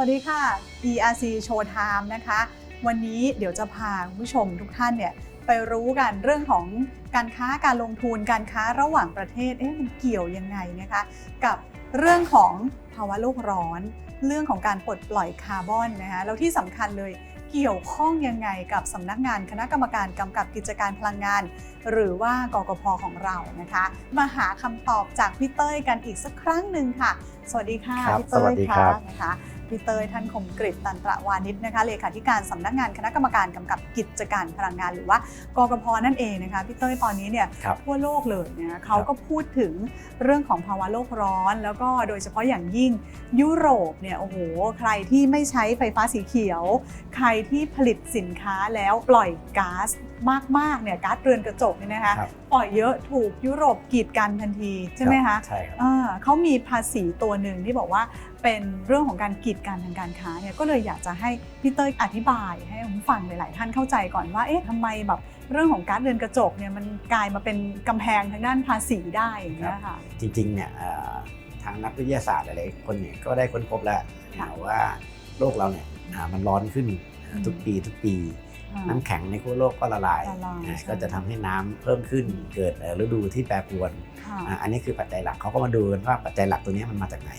วัสดีค่ะ ERC Showtime นะคะ วันนี้เดี๋ยวจะพาคุณผู้ชมทุกท่านเนี่ยไปรู้กันเรื่องของการค้าการลงทุนการค้าระหว่างประเทศเอ๊ะมันเกี่ยวยังไงนะคะ กับเรื่องของภาวะโลกร้อน เรื่องของการปลดปล่อยคาร์บอนนะคะแล้วที่สำคัญเลยเกี่ยวข้องยังไงกับสำนักงานคณะกรรมการกำกับกิจการพลังงาน หรือว่ากกพของเรานะคะ มาหาคำตอบจากพี่เต้ยกันอีกสักครั้งหนึ่งค่ะ สวัสดีค่ะครับพี่เต้สวัยสดีครับนะคะ พี่เต้ยท่านคมกริตตันตระวานิชนะคะเลขาธิการสำนักงานคณะกรรมการกำกับกิจการพลังงาน หรือว่ากกพนั่นเองนะคะพี่เต้ยตอนนี้เนี่ยครับทั่วโลกเลยนะเขาก็พูดถึงเรื่องของภาวะโลกร้อน แล้วก็โดยเฉพาะอย่างยิ่งยุโรปเนี่ยโอ้โหใครที่ไม่ใช้ไฟฟ้าสีเขียว ใครที่ผลิตสินค้าแล้วปล่อยก๊าซมากๆเนี่ยก๊าซเรือนกระจกเนี่ยนะคะครับ ปล่อยเยอะถูกยุโรปกีดกันทันทีใช่ไหมคะใช่ครับ อ่าเขามีภาษีตัวหนึ่งที่บอกว่าเป็นเรื่องของการกีดกันทางการค้าเนี่ยก็เลยอยากจะให้พี่เต้ยอธิบายให้ผมฟังหลายๆท่านเข้าใจก่อนว่าเอ๊ะทำไมแบบเรื่องของก๊าซเรือนกระจกเนี่ยมันกลายมาเป็นกำแพงทางด้านภาษีได้อย่างเงี้ยค่ะ จริงๆเนี่ยเอ่อทางนักวิทยาศาสตร์หลายๆคนเนี่ยก็ได้ค้นพบแล้วค่ะนะว่าโลกเราเนี่ยอ่ามันร้อนขึ้นอืม ทุกปีทุกปี น้ำแข็งในขั้วโลกก็ละลายละลายนะใช่ก็จะทำให้น้ำเพิ่มขึ้นเกิดเอ่อฤดูที่แปรปรวนค่ะอ่าอันนี้คือปัจจัยหลักเขาก็มาดูกันว่าปัจจัยหลักตัวนี้มันมาจากไหน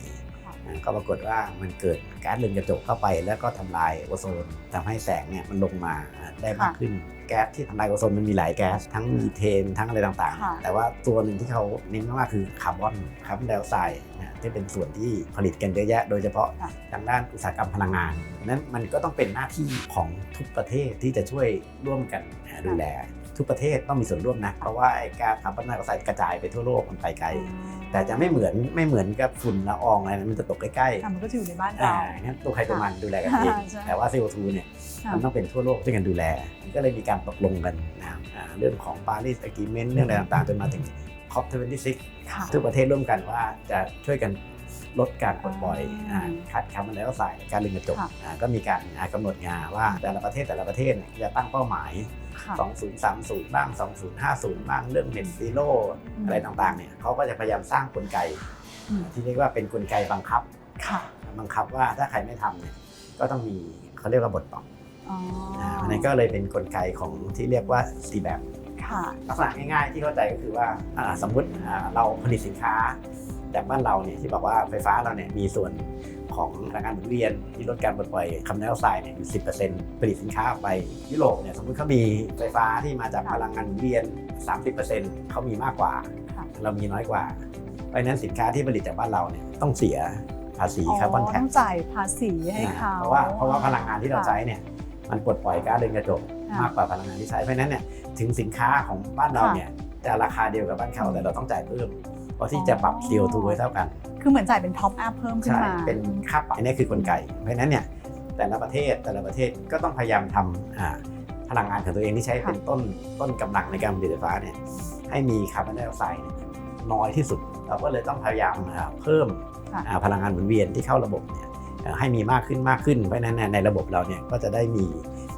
ค่ะอ่าก็ปรากฏว่ามันเกิดก๊าซเรือนกระจกเข้าไป แล้วก็ทำลายโอโซนทำให้แสงเนี่ยมันลงมาอ่าได้มากขึ้น แก๊สที่ทำลายโอโซนมันมีหลายแก๊ส ทั้งมีเทนทั้งอะไรต่างค่ะๆแต่ว่าตัวหนึ่งที่เขาเน้นมากๆคือคาร์บอนคาร์บอนไดออกไซด์นะที่เป็นส่วนที่ผลิตกันเยอะแยะ โดยเฉพาะค่ะทางด้านอุตสาหกรรมพลังงานนั้นมันก็ต้องเป็นหน้าที่ของทุกประเทศที่จะช่วยร่วมกันอ่าดูแลทุกประเทศต้องมีส่วนร่วมนะ เพราะว่าไอ้การคาร์บอนไดออกไซด์กระจายไปทั่วโลกมันไปไกล แต่จะไม่เหมือนไม่เหมือนกับฝุ่นละอองอะไรนะมันจะตกใกล้ๆค่ะมันก็จะอยู่ในบ้านอ่าเรางั้นตัวใครตัวมันดูแลกันเองค่ะใช่แต่ว่า CO2 เนี่ยค่ะ มันต้องเป็นทั่วโลกช่วยกันดูแลก็เลยมีการตกลงกันนะครับอ่าเรื่องของ Paris Agreement เรื่องอะไรต่างๆจนมาถึง COP26 ค่ะ ทุกประเทศร่วมกันว่าจะช่วยกันลดการปลดปล่อยอ่าอ่าคัดคาร์บอนไดออกไซด์การเรือนกระจกค่ะ อ่าก็มีการอ่ากำหนดงานว่าแต่ละประเทศแต่ละประเทศเนี่ยจะตั้งเป้าหมายค่ะ 2030 บ้าง 2050 บ้าง เรื่อง Net Zero อืมอะไรต่างๆเนี่ยเขาก็จะพยายามสร้างกลไกอืมที่เรียกว่าเป็นกลไกบังคับค่ะบังคับว่าถ้าใครไม่ทำเนี่ยก็ต้องมีเขาเรียกว่าบทปรับอ๋อนะอันนี้นก็เลยเป็นกลไกของที่เรียกว่าสีแบบค่ะลักษณะง่ายๆที่เข้าใจก็คือว่าอ่าสมมุติอ่าเราผลิตสินค้าจากบ้านเราเนี่ยที่บอกว่าไฟฟ้าเราเนี่ยมีส่วน ของพลังงานหมุนเวียนที่ลดการปลดปล่อยคาร์บอนไดออกไซด์เนี่ยอยู่10%ผลิตสินค้าออกไปยุโรปเนี่ยสมมุติเขามีไฟฟ้าที่มาจากพลังงานหมุนเวียน 30%เขามีมากกว่าค่ะเรามีน้อยกว่า เพราะฉะนั้นสินค้าที่ผลิตจากบ้านเราเนี่ยต้องเสียภาษีคาร์บอนแท็ต้กองจ่ายภาษีให้เขาเพราะว่าเพราะว่าพลังงานที่เราใช้เนี่ยมันปลดปล่อยก๊าซเรือนกระจกค่ะมากกว่าพลังงานที่ใช้เพราะฉะนั้นเนี่ยถึงสินค้าของบ้านเราค่ะเนี่ยจะราคาเดียวกับบ้านเขาอืมแต่เราต้องจ่ายเพิ่มเพราะที่จะปรับ CO2 ไว้เท่ากัน คือเหมือนจ่ายเป็นท็อปอัพเพิ่มขึ้นใช่มา เป็นค่าปรับอันนี้คือกลไก เพราะฉะนั้นเนี่ยแต่ละประเทศแต่ละประเทศก็ต้องพยายามทำอ่าพลังงานของตัวเองที่ใช้ค่ะเป็นต้นต้นกำลังในการผลิตไฟฟ้าเนี่ยให้มีคาร์บอนไดออกไซด์เนี่ยน้อยที่สุด เราก็เลยต้องพยายามอ่าเพิ่มค่ะอ่าพลังงานหมุนเวียนที่เข้าระบบเนี่ยเอ่อให้มีมากขึ้นมากขึ้นเพราะฉะนั้นเนยในระบบเราเนี่ยก็จะได้มี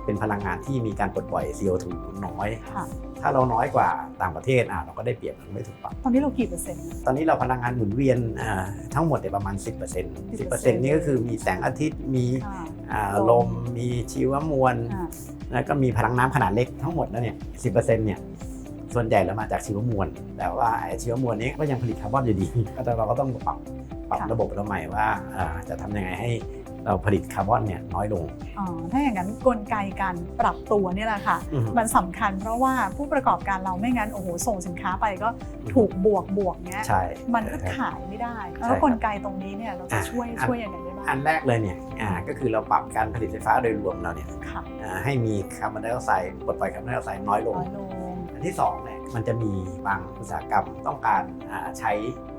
เป็นพลังงานที่มีการปลดปล่อย CO2 น้อยค่ะ ถ้าเราน้อยกว่าต่างประเทศอะเราก็ได้เปรียบมันไม่ถูกปรับตอนนี้เรากี่เปอร์เซ็นต์ ตอนนี้เราพลังงานหมุนเวียนอ่าทั้งหมดเนี่ยประมาณ 10% 10%นี่ก็คือมีแสงอาทิตย์มีค่ะอ่าลลมมมีชีวมวลอ่า แล้วก็มีพลังน้ำขนาดเล็กทั้งหมดแล้วเนี่ย10%เนี่ยส่วนใหญ่แล้วมาจากชีวมวลแต่ว่าไอ้ชีวมวลนี้ก็ยังผลิตคาร์บอนอยู่ดี ก็แต่เราก็ต้องปรับปรับระบบเราใหม่ว่าอ่าจะทำยังไงให้ เราผลิตคาร์บอนเนี่ยน้อยลงอ๋อถ้าอย่างนั้นกลไกการปรับตัวเนี่ยแหละค่ะอือฮึมันสำคัญเพราะว่าผู้ประกอบการเราไม่งั้นโอ้โหส่งสินค้าไปก็ถูกบวกบวกเนี้ยใช่มันก็ใช่ขายไม่ได้ใช่แล้วกลไกตรงนี้เนี่ยเราจะอะช่วยอันช่วยยังไงได้บ้างอันแรกเลยเนี่ยอ่าก็คือเราปรับการผลิตไฟฟ้าโดยรวมเราเนี่ยค่ะอ่าให้มีคาร์บอนไดออกไซด์ปลดปล่อยคาร์บอนไดออกไซด์น้อยลงน้อยลงอันที่สองเนี่ยมันจะมีบางอุตสาหกรรมต้องการอ่าใช้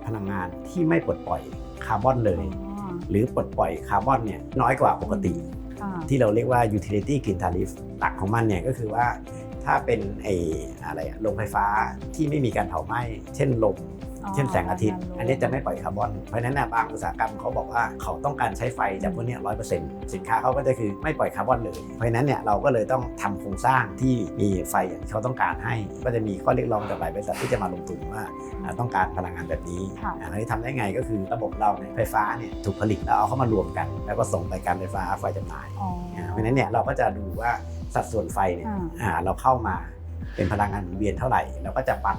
พลังงานที่ไม่ปลดปล่อยคาร์บอนเลยอ๋อ หรือปลดปล่อยคาร์บอนเนี่ยน้อยกว่าปกติค่ะที่เราเรียกว่า utility green tariff หลักของมันเนี่ยก็คือว่า ถ้าเป็นไออะไรอะโรงไฟฟ้าที่ไม่มีการเผาไหม้เช่นลมเช่นแสงอาทิตย์ อันนี้จะไม่ปล่อยคาร์บอน เพราะฉะนั้นนะบางอุตสาหกรรมเขาบอกว่าเขาต้องการใช้ไฟจากพวกเนี้ร้อยเปอร์เซ็นต์สินค้าเขาก็จะคือไม่ปล่อยคาร์บอนเลย เพราะฉะนั้นเนี่ยเราก็เลยต้องทำโครงสร้างที่มีไฟอย่างที่เขาต้องการให้ ก็จะมีข้อเรียกร้องจากหลายบริษัทที่จะมาลงทุนว่าอ่าต้องการพลังงานแบบนี้ค่ะอันนี้ทำได้ไงก็คือระบบเราเนี่ยไฟฟ้าเนี่ยถูกผลิตแล้วเอาเข้ามารวมกัน แล้วก็ส่งไปการไฟฟ้าไฟจำหน่ายอ๋ออ่าเพราะฉะนั้นเนี่ยเราก็จะดูว่า สัดส่วนไฟเนี่ยอ่าอ่าเราเข้ามาเป็นพลังงานหมุนเวียนเท่าไหร่เราก็จะปัน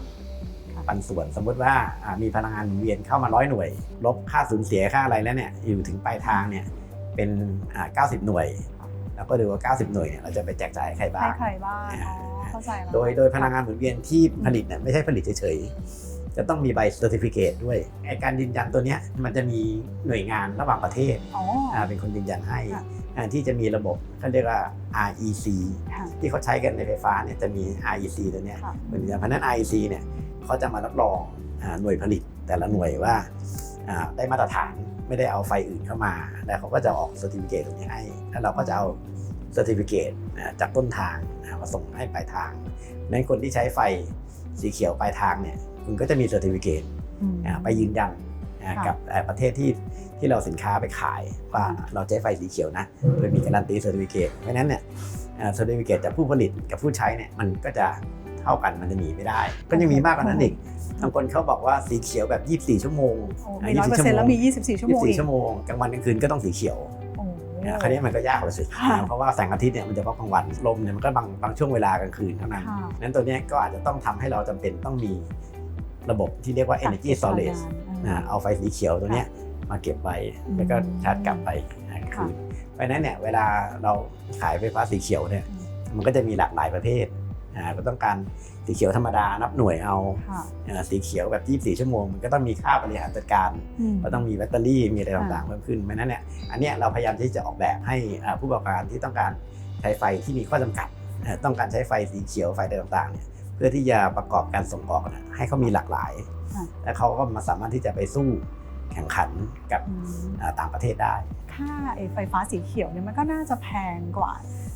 ค่ะปันส่วนสมมุติว่าอ่ามีพลังงานหมุนเวียนเข้ามาร้อยหน่วย ลบค่าสูญเสียค่าอะไรแล้วเนี่ยอยู่ถึงปลายทางเนี่ยเป็นอ่า90 หน่วยเราก็ดูว่า 90 หน่วยเนี่ยเราจะไปแจกจ่ายให้ใครบ้าให้งใครบ้างอ๋อเข้าใจแล้วโดยโดยพลังงานหมุนเวียนที่ผลิตเนี่ยไม่ใช่ผลิตเฉยๆจะต้องมีใบเซอร์ติฟิเคตด้วยไอการยืนยันตัวเนี้ยมันจะมีหน่วยงานระหว่างประเทศอ๋ออ่าเป็นคนยืนยันให้ ค่ะอ่าที่จะมีระบบเขาเรียกว่า REC ค่ะที่เขาใช้กันในไฟฟ้าเนี่ยจะมี REC ตัวเนี้ยค่ะเหมือนกันเพราะฉะนั้น REC เนี่ยเขาจะมารับรองอ่าหน่วยผลิตแต่ละหน่วยว่าอ่าได้มาตรฐานไม่ได้เอาไฟอื่นเข้ามาแล้วเขาก็จะออกเซอร์ติฟิเคตตรงนี้ให้แล้วเราก็จะเอาเซอร์ติฟิเคตจากต้นทางอ่ามาส่งให้ปลายทางนั้นคนที่ใช้ไฟสีเขียวปลายทางเนี่ยคุณก็จะมีเซอร์ติฟิเคตอืมไปยืนยันอ่าค่ะ กับเอ่อประเทศที่ที่เราสินค้าไปขายว่าอืมเราใช้ไฟสีเขียวนะโดยมีการันตีเซอร์ติฟิเคตเพราะฉะนั้นเนี่ยเซอร์ติฟิเคตจากผู้ผลิตกับผู้ใช้เนี่ยมันก็จะเท่ากันมันจะหนีไม่ได้ ก็ยังมีมากกว่านั้นอีกบางคนเขาบอกว่าสีเขียวแบบ 24 ชั่วโมงโอ้มีร้อยเปอร์เซ็นต์แล้วมี 24 ชั่วโมงอีก24ชั่วโมงกลางวันกลางคืนก็ต้องสีเขียวโอ้อ่าคราวนี้มันก็ยากกว่าสิค่ะเพราะว่าแสงอาทิตย์เนี่ยมันจะเพราะกลางวันลมเนี่ยมันก็บางบางช่วงเวลากลางคืนเท่านั้นค่ะนั้นตัวเนี้ยก็อาจจะต้องทำให้เราจำเป็นต้องมีระบบที่เรียกว่า energy กักเก็บพลัง storage งา นอ่าเอาไฟสีเขียวตัวเนี้ยมาเก็บไว้อืมแล้วก็ชาร์จกลับไปอ่าค่ะคืนเพราะฉะนั้นเนี่ยเวลาเราขายไฟฟ้าสีเขียวเนี่ยอืมมันก็จะมีหลากหลายประเภทอ่าก็ต้องการสีเขียวธรรมดานับหน่วยเอาค่ะอ่าสีเขียวแบบ 24 ชั่วโมงมันก็ต้องมีค่าบริหารจัดการอืมก็ต้องมีแบตเตอรี่มีอะไรค่ะต่างๆเพิ่มขึ้นเพราะฉะนั้นเนี่ยอันเนี้ยเราพยายามที่จะออกแบบให้อ่าผู้ประกอบการที่ต้องการใช้ไฟที่มีข้อจำกัดอ่าต้องการใช้ไฟสีเขียวไฟอะไรต่างๆเนี่ยเพื่อที่จะประกอบการส่งออกนะให้เขามีหลากหลายค่ะ และเขาก็มาสามารถที่จะไปสู้แข่งขันกับอืมอ่าต่างประเทศได้ ค่าไอ้ไฟฟ้าสีเขียวเนี่ยมันก็น่าจะแพงกว่า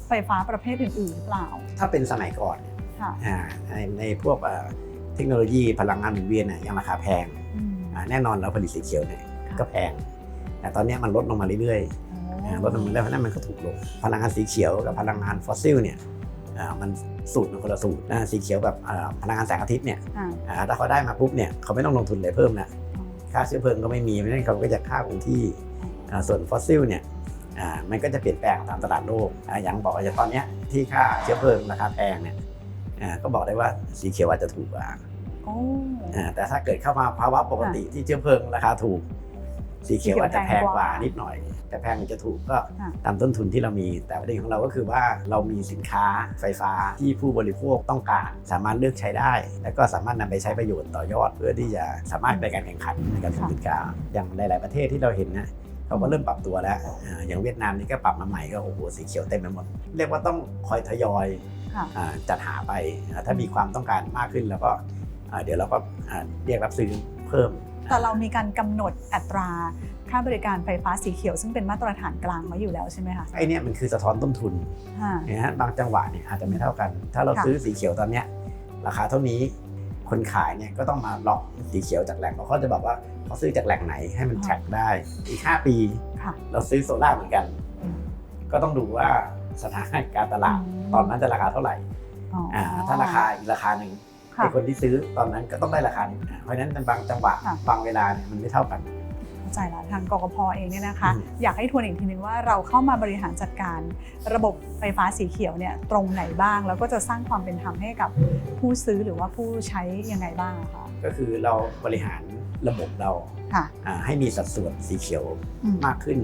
ไฟฟ้าประเภทอื่นๆหรือเปล่า ถ้าเป็นสมัยก่อนเนี่ยค่ะอ่าในในพวกอ่าเทคโนโลยีพลังงานหมุนเวียนเนี่ยยังราคาแพงอืมอ่าแน่นอนเราผลิตสีเขียวเนี่ยค่ะก็แพง แต่ตอนเนี้ยมันลดลงมาเรื่อยๆโอ้อ่าลดลงมาเรื่อยๆเพราะฉะนั้นมันก็ถูกลง พลังงานสีเขียวกับพลังงานฟอสซิลเนี่ยอ่ามัน สูตรมันคนละสูตรนะสีเขียวแบบอ่าพลังงานแสงอาทิตย์เนี่ยอ่าอ่าถ้าเขาได้มาปุ๊บเนี่ยเขาไม่ต้องลงทุนเลยเพิ่มนะค่าเชื้อเพลิงก็ไม่มีเพราะฉะนั้นเขาก็จะค่าคงที่อ่าส่วนฟอสซิลเนี่ยอ่ามันก็จะเปลี่ยนแปลงตามตลาดโลกอ่าอย่างบอกว่าอย่างตอนเนี้ยที่ค่าเชื้อเพลิงราคาแพงเนี่ยอ่าก็บอกได้ว่าสีเขียวอาจจะถูกกว่าโอ้อ่าแต่ถ้าเกิดเข้ามาภาวะปกติที่เชื้อเพลิงราคาถูก สีเขียวอาจจะแพงกว่านิดหน่อย แต่แพงหรือจะถูกก็ค่ะตามต้นทุนที่เรามี แต่ประเด็นของเราก็คือว่าเรามีสินค้าไฟฟ้าที่ผู้บริโภคต้องการ สามารถเลือกใช้ได้ แล้วก็สามารถนำไปใช้ประโยชน์ต่อยอด เพื่อที่จะสามารถไปการแข่งขันในการส่งสินค้าอย่างหลาย ๆประเทศที่เราเห็นนะเขาก็เริ่มปรับตัวแล้วอ่าอย่างเวียดนามนี่ก็ปรับมาใหม่ก็โอ้โหสีเขียวเต็มไปหมด เรียกว่าต้องคอยทยอยค่ะอ่าจัดหาไปอ่าถ้ามีความต้องการมากขึ้นแล้วก็อ่าเดี๋ยวเราก็อ่าเรียกรับซื้อเพิ่มแต่เรามีการกำหนดอัตรา ค่าบริการไฟฟ้าสีเขียว ซึ่งเป็นมาตรฐานกลางไว้อยู่แล้วใช่ไหมคะไอ้เนี่ยมันคือสะท้อนต้นทุนค่ะนะฮะบางจังหวะเนี่ยอาจจะไม่เท่ากัน ถ้าเราค่ะซื้อสีเขียวตอนเนี้ยราคาเท่านี้คนขายเนี่ยก็ต้องมาล็อกสีเขียวจากแหล่งเพราะเขาจะบอกว่าเขาซื้อจากแหล่งไหนให้มันแท็กได้อีก 5 ปีค่ะเราซื้อโซล่าร์เหมือนกันอืมก็ต้องดูว่าสถานการณ์ตลาดอืมตอนนั้นจะราคาเท่าไหร่อ๋อออ่าถ้าราคาอีกราคาหนึ่งค่ะไอ้คนที่ซื้อตอนนั้นก็ต้องได้ราคาหนึ่งอ่าเพราะฉะนั้นเป็นบางจังหวะค่ะบางเวลาเนี่ยมันไม่เท่ากัน เข้าใจแล้วทางกกพเองเนี่ยนะคะอืมอยากให้ทวนอีกทีนึงว่าเราเข้ามาบริหารจัดการ ระบบไฟฟ้าสีเขียวเนี่ยตรงไหนบ้าง แล้วก็จะสร้างความเป็นธรรมให้กับผู้ซื้อหรือว่าผู้ใช้ยังไงบ้างอะคะก็คือเราบริหารระบบเราค่ะอ่าให้มีสัดส่วนสีเขียวอืมมากขึ้น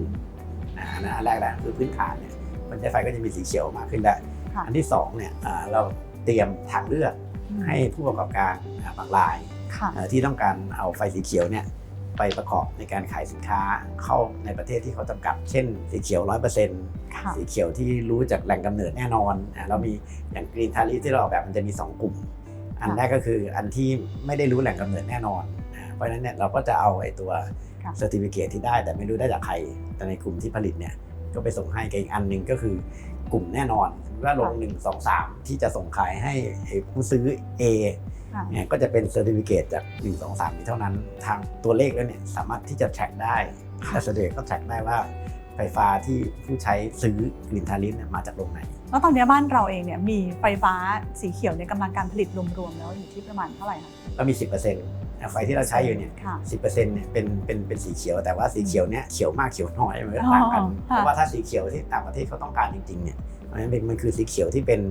อ่าอันนั้นอันแรกแหละคือพื้นฐานเนี่ยคนใช้ไฟก็จะมีสีเขียวมากขึ้นแล้วค่ะอันที่สองเนี่ยอ่าเราเตรียมทางเลือกอืมให้ผู้ประกอบการอ่าบางรายค่ะอ่าที่ต้องการเอาไฟสีเขียวเนี่ย ไปประกอบในการขายสินค้าเข้าในประเทศที่เขาจำกัด เช่น สีเขียว 100%ค่ะสีเขียวที่รู้จากแหล่งกำเนิดแน่นอนอ่าเรามีอย่างกรีนทาริที่เราออกแบบมันจะมี 2 กลุ่ม อันแรกก็คืออันที่ไม่ได้รู้แหล่งกำเนิดแน่นอนอ่าเพราะฉะนั้นเนี่ยเราก็จะเอาไอ้ตัวค่ะเซอร์ติฟิเคที่ได้ แต่ไม่รู้ได้จากใครแต่ในกลุ่มที่ผลิตเนี่ยก็ไปส่งให้กับอีกอันหนึ่งก็คือกลุ่มแน่นอนสมมุติว่าลง1 2 3 ที่จะส่งขายให้ไอ้ผู้ซื้อ A ค่ะ เนี่ยก็จะเป็นเซอร์ติฟิเคตจาก1 2 3นี้เท่านั้น ทางตัวเลขแล้วเนี่ยสามารถที่จะ track ได้ค่ะและเซอร์ติฟิเคตก็ track ได้ว่าไฟฟ้าที่ผู้ใช้ซื้อกลิ่นทาลินเนี่ยมาจากโรงไหน แล้วตอนนี้บ้านเราเองเนี่ยมีไฟฟ้าสีเขียวในกำลังการผลิตรวมๆแล้วอยู่ที่ประมาณเท่าไหร่คะเรามี 10%นะ ไฟที่เราใช้อยู่เนี่ยค่ะ10%เนี่ยเป็นเป็นเป็นสีเขียว แต่ว่าสีเขียวเนี่ยเขียวมากเขียวน้อยมันก็ต่างกันอ๋อเพค่ะราะว่าถ้าสีเขียวที่ต่างประเทศเขาต้องการจริงๆเนี่ยมันเป็นมันคือสีเขียวที่เป็น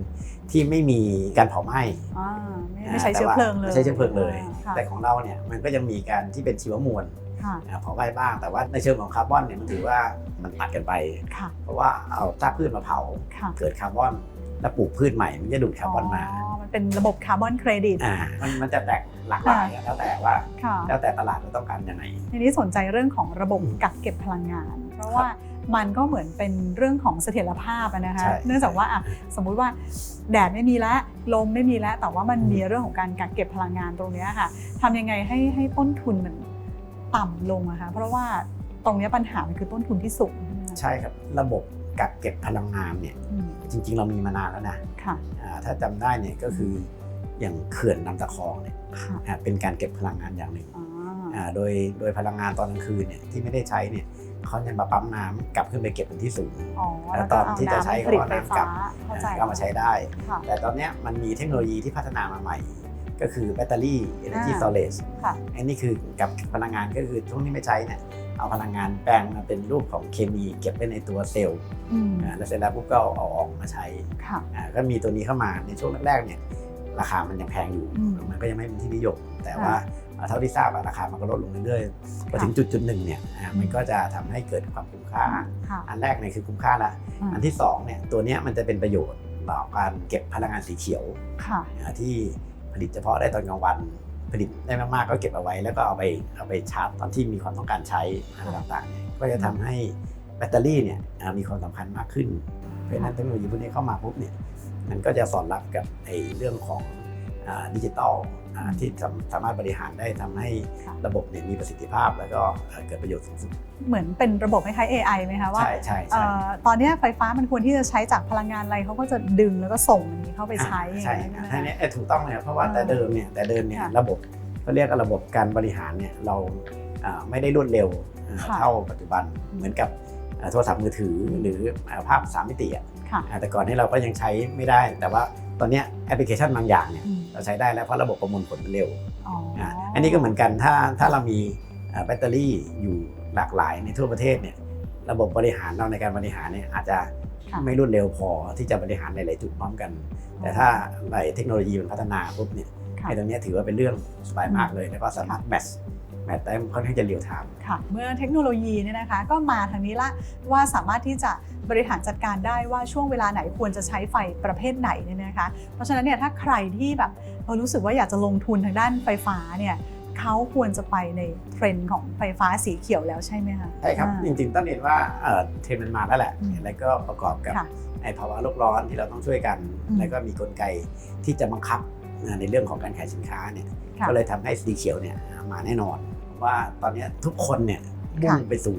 ที่ไม่มีการเผาไหม้อ่าไม่ไม่ใช้เชื้อเพลิงเลยไม่ใช้เชื้อเพลิงเลยค่ะแต่ของเราเนี่ยมันก็ยังมีการที่เป็นชีวมวลค่ะอ่าเผาไหม้บ้างแต่ว่าในเชิงของคาร์บอนเนี่ยมันถือว่ามันตัดกันไปค่ะเพราะว่าเอาซากพืชมาเผาค่ะเกิดคาร์บอน แล้วปลูกพืชใหม่มันจะดูดคาร์บอนมามันเป็นระบบคาร์บอนเครดิตอ่ามันมันจะแตกหลากหลายแล้วแต่ว่าค่ะแล้วแต่ตลาดเราต้องการยังไงทีนี้สนใจเรื่องของระบบอืมกักเก็บพลังงาน เพราะว่ามันก็เหมือนเป็นเรื่องของเสถียรภาพอะนะคะใช่เนื่องจากว่าอะสมมุติว่าแดดไม่มีแล้วลมไม่มีแล้ว แต่ว่ามันอืมมีเรื่องของการกักเก็บพลังงานตรงเนี้ยค่ะทำยังไงให้ให้ต้นทุนมันต่ำลงอะคะเพราะว่าตรงเนี้ยปัญหามันคือต้นทุนที่สูงใช่ไหมคะใช่ครับระบบ กักเก็บพลังงานเนี่ยอืมจริง ๆ เรามีมานานแล้วนะค่ะอ่าถ้าจำได้เนี่ยก็คืออย่างเขื่อนลำตะคองเนี่ยค่ะอ่าเป็นการเก็บพลังงานอย่างหนึ่งอ่าอ่าโดยโดยพลังงานตอนกลางคืนเนี่ยที่ไม่ได้ใช้เนี่ยเขาจะมาปั๊มน้ำกลับขึ้นไปเก็บบนที่สูงอ๋อแล้แล้ววตก็อนเอาที่จะน้ำใช้ผลิตก็ไฟเอาน้ำกลัฟ้าบเข้าใจก็เอามาใช้ได้ค่ะแต่ตอนเนี้ยมันมีเทคโนโลยีที่พัฒนามาใหม่ ก็คือแบตเตอรี่ energy อ่า storage ค่ะอันนี้คือกับพลังงานก็คือช่วงที่ไม่ใช้เนี่ย เอาพลังงานแปลงมาเป็นรูปของเคมีเก็บไว้ในตัวเซลล์อืมอ่าแล้วเสร็จแล้วปุ๊บก็เอาออกมาใช้ค่ะอ่าก็มีตัวนี้เข้ามาในช่วงแรกๆเนี่ยราคามันยังแพงอยู่อืมมันก็ยังไม่เป็นที่นิยม แต่ว่าอ่าเท่าที่ทราบอะราคามันก็ลดลงเรื่อยๆพอถึงจุดจุดๆหนึ่งเนี่ยอ่ามันก็จะทำให้เกิดความคุ้มค่าค่ะอันแรกเนี่ยคือคุ้มค่าละอืมอันที่สองเนี่ยตัวเนี้ยมันจะเป็นประโยชน์ต่อการเก็บพลังงานสีเขียวค่ะอ่าที่ผลิตเฉพาะได้ตอนกลางวัน ผลิตได้มากๆก็เก็บเอาไว้ แล้วก็เอาไปเอาไปชาร์จตอนที่มีความต้องการใช้อะไรต่างๆ ก็จะทำให้แบตเตอรี่เนี่ยมีความสำคัญมากขึ้น เพราะฉะนั้นเทคโนโลยีพวกนี้เข้ามาปุ๊บเนี่ยมันก็จะสอดรับกับไอ้เรื่องของอดิจิตอล ที่สามสามารถบริหารได้ทำให้ค่ะระบบเนี่ยมีประสิทธิภาพ แล้วก็เอ่อเกิดประโยชน์สูงสุดเหมือนเป็นระบบคล้ายๆ AI ไหมคะว่าใช่ใช่เอ่ใช่อตอนเนี้ยไฟฟ้ามันควรที่จะใช้จากพลังงานอะไรเขาก็จะดึงแล้วก็ส่งอันนี้เข้าไปใช้อ่าใช่อย่างเงี้ยอันใช่ไหมนี้คะเอ่อถูกต้องเลยครับเพราะว่าอ่าแต่เดิมเนี่ยแต่เดิมเนี่ยค่ะระบบเขาเรียกว่าระบบการบริหารเนี่ยเราอ่าไม่ได้รวดเร็วอ่าค่ะเท่าปัจจุบันเหมือนกับอ่าโทรศัพท์มือถือหรืออ่าภาพสามมิติอะค่ะอ่าแต่ก่อนนี้เราก็ยังใช้ไม่ได้ แต่ว่าตอนเนี้ยแอปพลิเคชันบางอย่างเนี่ยอืม เราใช้ได้แล้วเพราะระบบประมวลผลมันเร็วอ๋อออ่าอันนี้ก็เหมือนกันถ้าถ้าเรามีอ่าแบตเตอรี่อยู่หลากหลายในทั่วประเทศเนี่ยระบบบริหารเราในการบริหารเนี่ยอาจจะค่ะไม่รวดเร็วพอที่จะบริหารในหลายจุดพร้อมกัน แต่ถ้าหลายเทคโนโลยีมันพัฒนาปุ๊บเนี่ยค่ะไอ้ตรงเนี้ยถือว่าเป็นเรื่องสบายมากเลยแล้วก็สามารถแมทช์ แมทช์ได้ค่อนข้างจะเรียวไทม์ค่ะเมื่อเทคโนโลยีเนี่ยนะคะก็มาทางนี้ละว่าสามารถที่จะบริหารจัดการได้ว่าช่วงเวลาไหนควรจะใช้ไฟประเภทไหนเนี่ยนะคะเพราะฉะนั้นเนี่ยถ้าใครที่แบบเออรู้สึกว่าอยากจะลงทุนทางด้านไฟฟ้าเนี่ยเขาควรจะไปในเทรนด์ของไฟฟ้าสีเขียวแล้วใช่ไหมคะใช่ครับอ่าจริงๆต้องเรียนว่าเอ่อเทรนด์มันมาแล้วแหละอืมแล้วก็ประกอบกับค่ะไอ้ภาวะโลกร้อนที่เราต้องช่วยกันอืมแล้วก็มีกลไกที่จะบังคับนะในเรื่องของการขายสินค้าเนี่ยค่ะก็เลยทำให้สีเขียวเนี่ยมาแน่นอน ว่าตอนเนี้ยทุกคนเนี่ยมุ่งไปสู่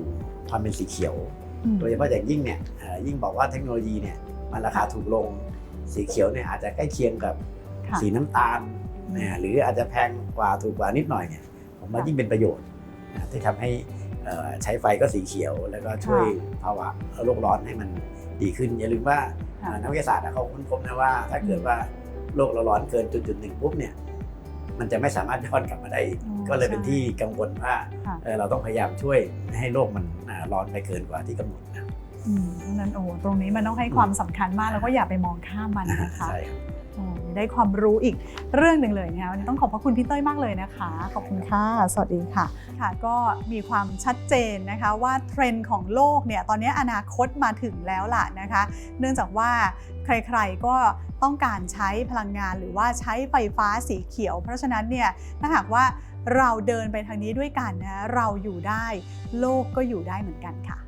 ความเป็นสีเขียวอืมโดยเฉพาะอย่างยิ่งเนี่ยเอ่อยิ่งบอกว่าเทคโนโลยีเนี่ยมันราคาถูกลงสีเขียวเนี่ยอาจจะใกล้เคียงกับค่ะสีน้ำตาลเนี่ยหรืออาจจะแพงกว่าถูกกว่านิดหน่อยเนี่ยผมว่าค่ะยิ่งเป็นประโยชน์นะที่ทำให้เอ่อใช้ไฟก็สีเขียว แล้วก็ช่วยภาวะโลกร้อนให้มันดีขึ้น อย่าลืมว่าค่ะนักวิทยาศาสตร์อะเขาค้นพบนะว่า ถ้าเกิดว่าโลกเราร้อนเกินจุดจุดๆหนึ่งปุ๊บเนี่ย มันจะไม่สามารถย้อนกลับมาได้อีกอ๋อก็เลยเป็นใช่ที่กังวลว่าค่ะเอ่อเราต้องพยายามช่วยไม่ให้โลกมันอ่าร้อนไปเกินกว่าที่กำหนดนะอืมนั่นโอ้ตรงนี้มันต้องให้ความสำคัญมากแล้วก็อย่าไปมองข้ามมันนะคะใช่ครับโอ้ ได้ความรู้อีกเรื่องหนึ่งเลยนะคะวันนี้ต้องขอบพระคุณพี่เต้ยมากเลยนะคะ ขอบคุณค่ะ สวัสดีค่ะ ค่ะก็มีความชัดเจนนะคะว่าเทรนด์ของโลกเนี่ยตอนนี้อนาคตมาถึงแล้วล่ะนะคะ เนื่องจากว่าใครๆก็ต้องการใช้พลังงานหรือว่าใช้ไฟฟ้าสีเขียว เพราะฉะนั้นเนี่ยถ้าหากว่าเราเดินไปทางนี้ด้วยกันนะเราอยู่ได้ โลกก็อยู่ได้เหมือนกันค่ะ